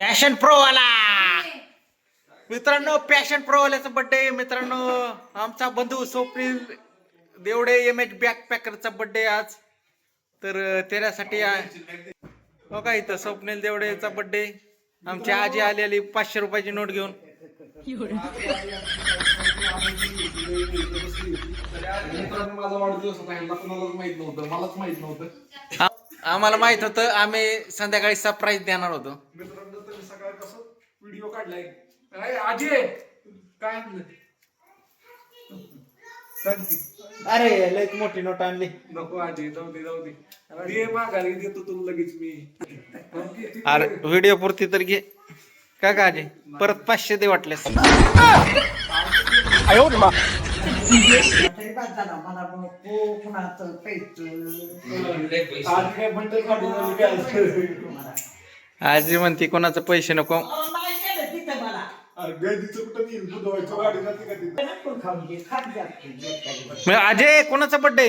Passion pro वाला. मित्रांनो passion pro वाल्याचा birthday मित्रांनो आमचा बंधू Swapnil Devde M H back पॅकरचा बर्थडे आज. तर त्याच्यासाठी हो का इथं स्वप्नील देवडेचा बर्थडे आमची आजी आलेली पाचशे रुपयाची नोट घेऊन. मित्रांनो माझा वाढदिवस होता. ह्यांना कोणालाच माहीत नव्हतं. मलाच माहीत नव्हतं. आ- आम्हाला माहीत होतं आम्ही संध्याकाळी सरप्राईज देणार होतो. व्हिडिओ काढलाय. अरे अजय काय आणलं सांग की. अरे लय मोठी नोट आणली. नको अजय जाऊ दे जाऊ दे. दे माघारी देतो तुला लगेच मी. किती- अरे व्हिडिओ पुरती तर घे. का का आजी? परत पाचशे दे वाटलेस तरी बाद झाला मला नको कुणाचं पैसे. आज काय बंडल काढून आली काय? असं? आजी म्हणते कोणाचं पैसे नको. म्हणजे अजय कोणाचा बर्थडे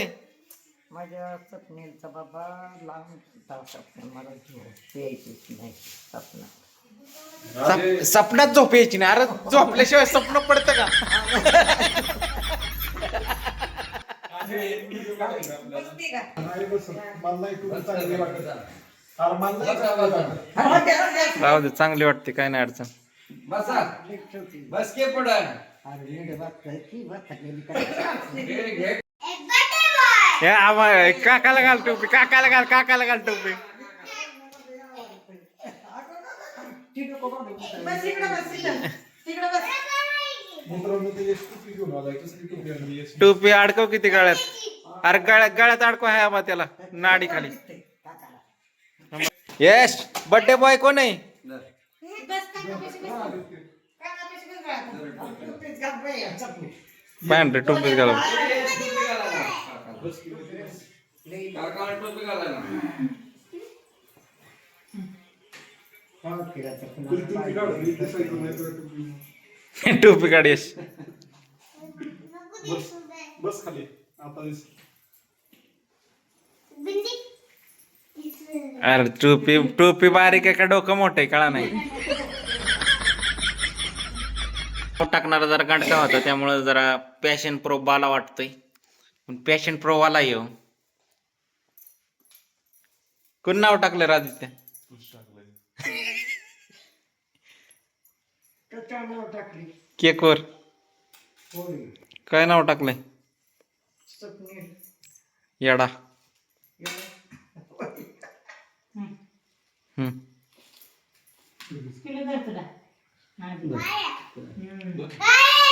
माझ्या स्वप्नीलचा बाबा लांब होता स्वप्न मला झोप यायचीच नाही स्वप्न सपनात झोप यायची नाही. अरे झोपल्याशिवाय स्वप्न पडतं का. हा. राहू दे चांगली वाटते काय नाही अडचण. बसा. बस के हे आम्हा- काकाला घाल टोपी काकाला घाल काकाला घाल टोपी. बस इकडं बस इकडं. तिकडं बस. मित्रांनो ते एक टोपी अडकव किती गळ्यात. अरे गळ्यात गळ्यात अडकव आहे आम्हा त्याला. नाडी खाली. यश बर्थडे बॉय कोण आहे? पॅन्ट टोपीच घालून काकाला टोपी घाला ना तुझी टोपी काढ, मी दिसायचं नाही तुला टोपी. टोपी काढ यश बस बस खाली आता दिस अरे टोपी टोपी बारीक आहे का डोकं मोठं आहे कळा नाही। टाकणारा जरा गांडका होता त्यामुळे जरा पॅशन प्रो बाला वाटतोय. पण पॅशन प्रो वाला येऊ कोण नाव टाकलं टाकली केकवर काय नाव टाकलंय? येडा. हम्म.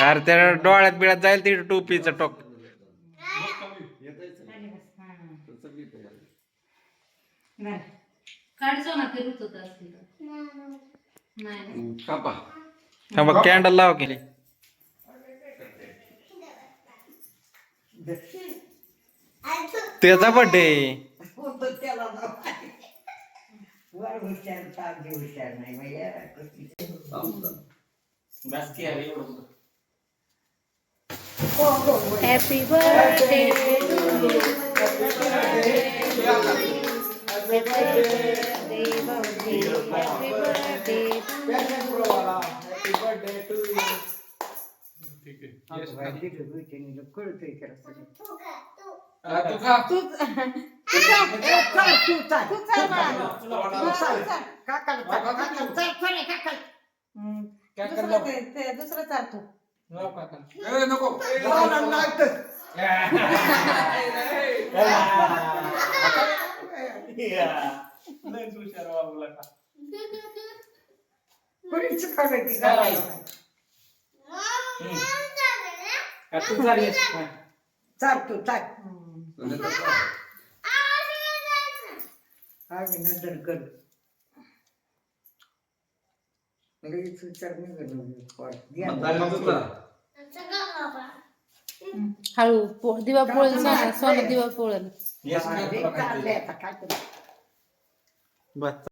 अरे त्या डोळ्यात बिळ्यात जाईल ती टोपीच टोक. थांबा कॅन्डल लाव केली त्याचा बड्डे होतं नाव आहे. कसली हॅपी बर्थडे कळतोय तू तू तू तू. तू. हम्म. दुसरं ते- ते. दुसरं चालतो ए, नको. लागतं. कोणीच करायची गरज नाही. चाल तू आगे नंतर कर. लगेच विचार नाही करणार हळू पो- दिवा पोळेल सोनं सोनं दिवा पोळेल. चाललंय आता काय करणार? बस